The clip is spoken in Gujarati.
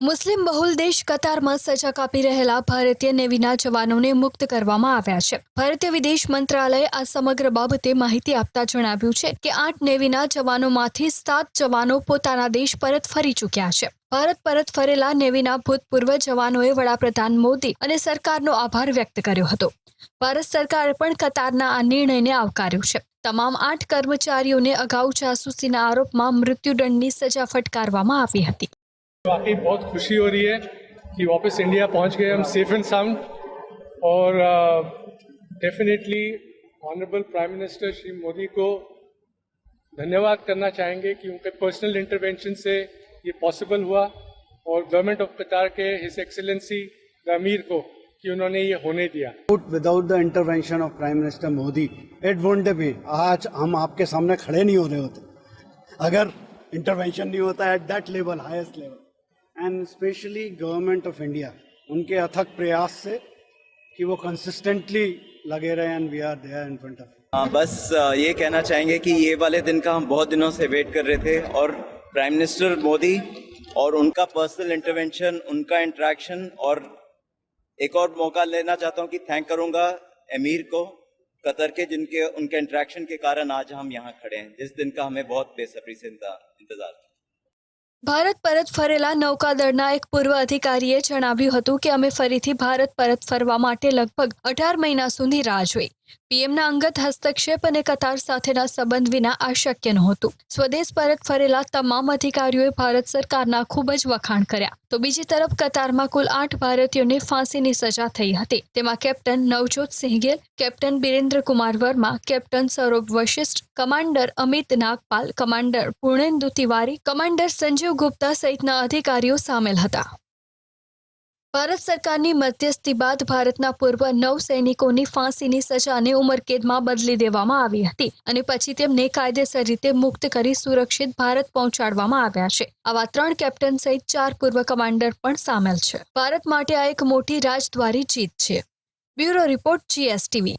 મુસ્લિમ બહુલ દેશ કતારમાં સજા કાપી રહેલા ભારતીય નેવીના જવાનોને મુક્ત કરવામાં આવ્યા છે. ભારતીય વિદેશ મંત્રાલયે આ સમગ્ર બાબતે માહિતી આપતા જણાવ્યું છે કે આઠ નેવીના જવાનોમાંથી સાત જવાનો પોતાના દેશ પરત ફરી ચૂક્યા છે. ભારત પરત ફરેલા નેવીના ભૂતપૂર્વ જવાનોએ વડાપ્રધાન મોદી અને સરકારનો આભાર વ્યક્ત કર્યો હતો. ભારત સરકારે પણ કતારના આ નિર્ણયને આવકાર્યો છે. તમામ આઠ કર્મચારીઓને અગાઉ જાસૂસીના આરોપમાં મૃત્યુદંડની સજા ફટકારવામાં આવી હતી. वाकई बहुत खुशी हो रही है कि वापस इंडिया पहुँच गए हम सेफ़ एंड साउंड और definitely honourable prime minister Shri Modi को धन्यवाद करना चाहेंगे कि उनके पर्सनल इंटरवेंशन से ये पॉसिबल हुआ और गवर्नमेंट ऑफ़ कतार के हिज एक्सेलेंसी द अमीर को कि उन्होंने ये होने दिया। Without the intervention of Prime Minister Modi, it wouldn't be. आज हम आपके सामने खड़े नहीं हो रहे होते। अगर इंटरवेंशन नहीं होता at that level highest level and specially government of India उनके अथक प्रयास से कि वो कंसिस्टेंटली लगे रहे and we are there in front of बस ये कहना चाहेंगे कि ये वाले दिन का हम बहुत दिनों से वेट कर रहे थे और प्राइम मिनिस्टर मोदी और उनका पर्सनल इंटरवेंशन उनका इंटरेक्शन और एक और मौका लेना चाहता हूँ कि थैंक करूँगा अमीर को कतर के, जिनके, उनके इंटरेक्शन के कारण आज हम यहाँ खड़े हैं। जिस दिन का हमें बहुत बेसब्री से इंतज़ार था। ભારત પરત ફરેલા નૌકાદળના એક પૂર્વ અધિકારીએ જણાવ્યું હતું કે અમે ફરીથી ભારત પરત ફરવા માટે લગભગ અઢાર મહિના સુધી રાહ જોઈ. પીએમના અંગત હસ્તક્ષેપ અને કતાર સાથેના સંબંધ વિના આ શક્ય નહોતું. સ્વદેશ પરત ફરેલા તમામ અધિકારીઓએ ભારત સરકારના ખૂબ જ વખાણ કર્યા. તો બીજી તરફ કતારમાં કુલ આઠ ભારતીયોને ફાંસીની સજા થઈ હતી. તેમાં captain Navjot સિંહગેલ captain બિરેન્દ્ર Kumar Verma, captain Saurabh Vashisht, commander Amit Nagpal, commander Purnendu Tiwari, commander Sanjeev Gupta સહિતના અધિકારીઓ સામેલ હતા. ભારત સરકારની મધ્યસ્થી બાદ ભારતના પૂર્વ નવ સૈનિકોની ફાંસીની સજાને ઉંમરકેદમાં બદલી દેવામાં આવી હતી અને પછી તેમને કાયદેસર રીતે મુક્ત કરી સુરક્ષિત ભારત પહોંચાડવામાં આવ્યા છે. આવા ત્રણ કેપ્ટન સહિત ચાર પૂર્વ કમાન્ડર પણ સામેલ છે. ભારત માટે આ એક મોટી રાજદ્વારી જીત છે. Bureau report GSTV.